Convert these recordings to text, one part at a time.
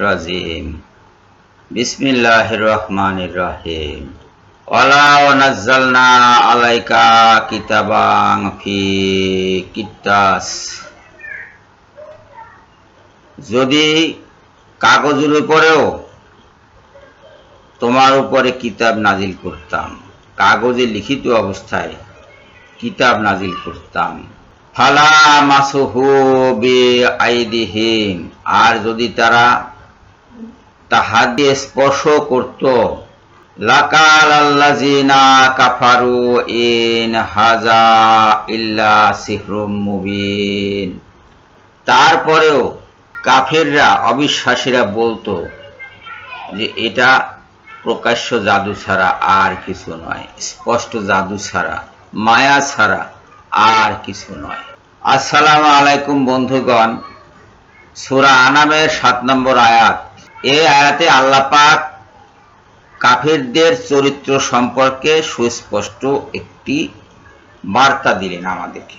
রাজিম। বিসমিল্লাহির রহমানির রহিম। আলাইকা কিতাবাং ফি কিতাস যদি কাগজের উপরেও তোমার উপরে কিতাব নাজিল করতাম, কাগজে লিখিত অবস্থায় কিতাব নাজিল করতাম ফালা মাসুহু বে আইদিহীন আর যদি তারা তাহা দিয়ে স্পর্শ করত লাকাল আল্লাজিনা কাফারু ইন হাজা ইল্লা সিহরুম মুবিন। তারপরেও কাফেররা, অবিশ্বাসীরা বলতো যে এটা প্রকাশ্য জাদু ছাড়া আর কিছু নয়, স্পষ্ট জাদু ছাড়া, মায়া ছাড়া। আর কিছু নয়। আসসালামু আলাইকুম বন্ধুগণ। সূরা আনামের সাত নম্বর আয়াত। এই আয়াতে আল্লাহ পাক কাফেরদের চরিত্র সম্পর্কে সুস্পষ্ট একটি বার্তা দিলেন আমাদেরকে।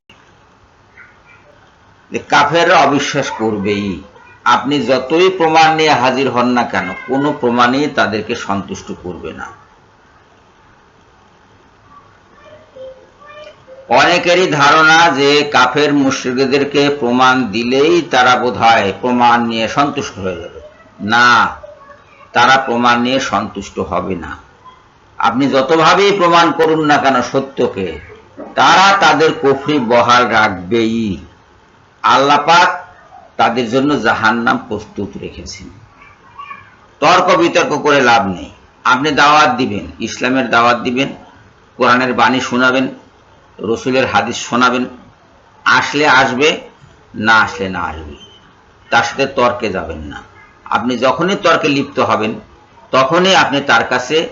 কাফেররা অবিশ্বাস করবেই। আপনি যতই প্রমাণ নিয়ে হাজির হন না কেন, কোনো প্রমাণই তাদেরকে সন্তুষ্ট করবে না। অনেকেরই ধারণা যে কাফের মুশ্রিকদেরকে প্রমাণ দিলেই তারা বোধহয় প্রমাণ নিয়ে সন্তুষ্ট হয়ে যাবে। না, তারা প্রমাণ নিয়ে সন্তুষ্ট হবে না। আপনি যতভাবেই প্রমাণ করুন না কেন সত্যকে, তারা তাদের কফরি বহাল রাখবেই। আল্লাপাক তাদের জন্য জাহান্নাম প্রস্তুত রেখেছেন। তর্ক বিতর্ক করে লাভ নেই। আপনি দাওয়াত দিবেন, ইসলামের দাওয়াত দিবেন, কোরআনের বাণী শোনাবেন রসুলের হাদিস শোনাবেন, আসলে আসবে, না আসলে না আসবে। তার সাথে তর্কে যাবেন না। আপনি যখনই তর্কে লিপ্ত হবেন, তখনই আপনি তার কাছে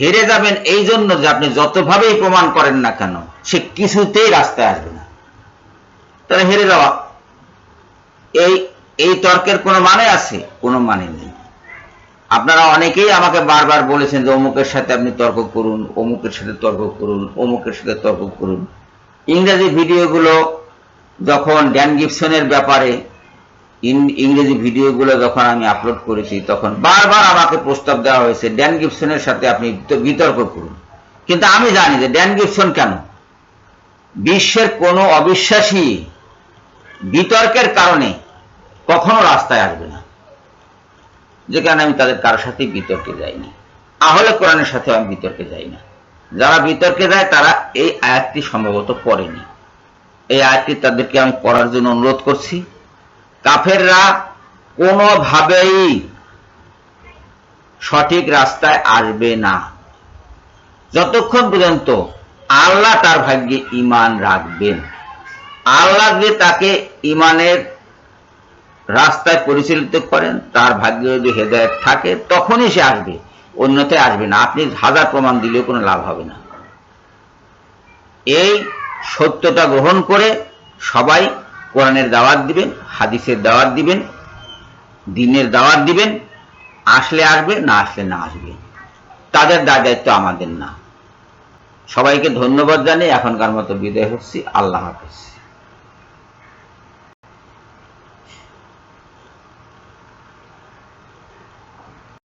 হেরে যাবেন এই জন্য যে আপনি যতভাবেই প্রমাণ করেন না কেন, সে কিছুতেই রাস্তায় আসবে না। তাহলে হেরে যাওয়া। এই এই তর্কের কোনো মানে আছে? কোনো মানে নেই। আপনারা অনেকেই আমাকে বারবার বলেছেন যে অমুকের সাথে আপনি তর্ক করুন, অমুকের সাথে তর্ক করুন, অমুকের সাথে তর্ক করুন। ইংরেজি ভিডিওগুলো যখন ড্যান গিবসনের ব্যাপারে ইংরেজি ভিডিওগুলো যখন আমি আপলোড করেছি, তখন বারবার আমাকে প্রস্তাব দেওয়া হয়েছে, ড্যান গিবসনের সাথে আপনি বিতর্ক করুন। কিন্তু আমি জানি যে ড্যান গিবসন কেন? বিশ্বের কোনো অবিশ্বাসী বিতর্কের কারণে কখনো রাস্তায় আসবে না। যে কারণে আমি তাদের কারোর সাথে বিতর্কে যাইনি। আহলে কোরআনের সাথে আমি বিতর্কে যাই না। যারা বিতর্কে যায়, তারা এই আয়াতটি সম্ভবত পড়েনি। এই আয়াতটি তাদেরকে আমি পড়ার জন্য অনুরোধ করছি। কাফেররা কোনোভাবেই সঠিক রাস্তায় আসবে না। যতক্ষণ পর্যন্ত আল্লাহ তার ভাগ্যে ইমান রাখবেন। আল্লাহ যে তাকে ইমানের রাস্তায় পরিচালিত করেন, তার ভাগ্যে যদি হেদায়ত থাকে, তখনই সে আসবে। অন্যথায় আসবে না। আপনি হাজার প্রমাণ দিলেও কোনো লাভ হবে না। এই সত্যটা গ্রহণ করে সবাই কোরআনের দাওয়াত দিবেন, হাদিসের দাওয়াত দিবেন, দিনের দাওয়াত দিবেন, আসলে আসবে, না আসলে না আসবে। তাদের দায় দায়িত্ব আমাদের না। সবাইকে ধন্যবাদ জানিয়ে এখনকার মতো বিদায় হচ্ছি। আল্লাহ হাফিজ।